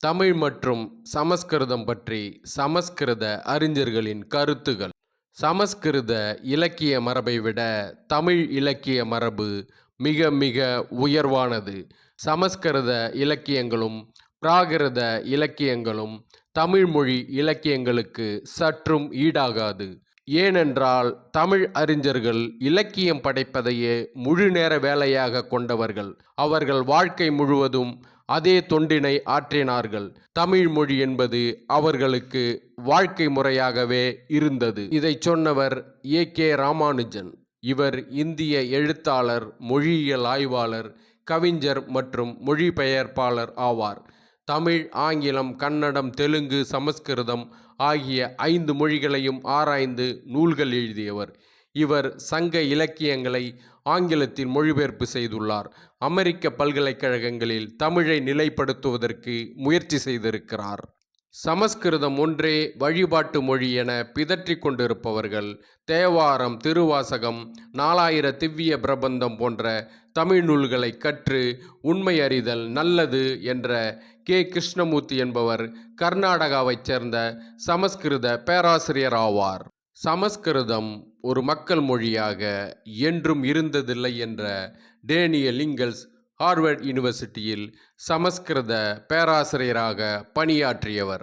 தமிழ் மற்றும் சமஸ்கிருதம் பற்றி சமஸ்கிருத அறிஞர்களின் கருத்துகள். சமஸ்கிருத இலக்கிய மரபை விட தமிழ் இலக்கிய மரபு மிக மிக உயர்வானது. சமஸ்கிருத இலக்கியங்களும் பிராகிருத இலக்கியங்களும் தமிழ் மொழி இலக்கியங்களுக்கு சற்றும் ஈடாகாது. ஏனென்றால் தமிழ் அறிஞர்கள் இலக்கியம் படைப்பதையே முழு நேர வேலையாக கொண்டவர்கள். அவர்கள் வாழ்க்கை முழுவதும் அதே தொண்டினை ஆற்றினார்கள். தமிழ் மொழி என்பது அவர்களுக்கு வாழ்க்கை முறையாகவே இருந்தது. இதை சொன்னவர் ஏ. கே. ராமானுஜன். இவர் இந்திய எழுத்தாளர் மொழியியல் ஆய்வாளர் கவிஞர் மற்றும் மொழிபெயர்ப்பாளர் ஆவார். தமிழ் ஆங்கிலம் கன்னடம் தெலுங்கு சமஸ்கிருதம் ஆகிய ஐந்து மொழிகளையும் ஆராய்ந்து நூல்கள் எழுதியவர். இவர் சங்க இலக்கியங்களை ஆங்கிலத்தில் மொழிபெயர்ப்பு செய்துள்ளார். அமெரிக்க பல்கலைக்கழகங்களில் தமிழை நிலைப்படுத்துவதற்கு முயற்சி செய்திருக்கிறார். சமஸ்கிருதம் ஒன்றே வழிபாட்டு மொழி என பிதற்றிக் கொண்டிருப்பவர்கள் தேவாரம் திருவாசகம் நாலாயிர திவ்ய பிரபந்தம் போன்ற தமிழ் நூல்களை கற்று உண்மை அறிதல் நல்லது என்ற கே. கிருஷ்ணமூர்த்தி என்பவர் கர்நாடகாவைச் சேர்ந்த சமஸ்கிருத பேராசிரியர் ஆவார். சமஸ்கிருதம் ஒரு மக்கள் மொழியாக என்றும் இருந்ததில்லை என்ற டேனியல் இங்கல்ஸ் ஹார்வர்ட் யூனிவர்சிட்டியில் சமஸ்கிருத பேராசிரியராக பணியாற்றியவர்.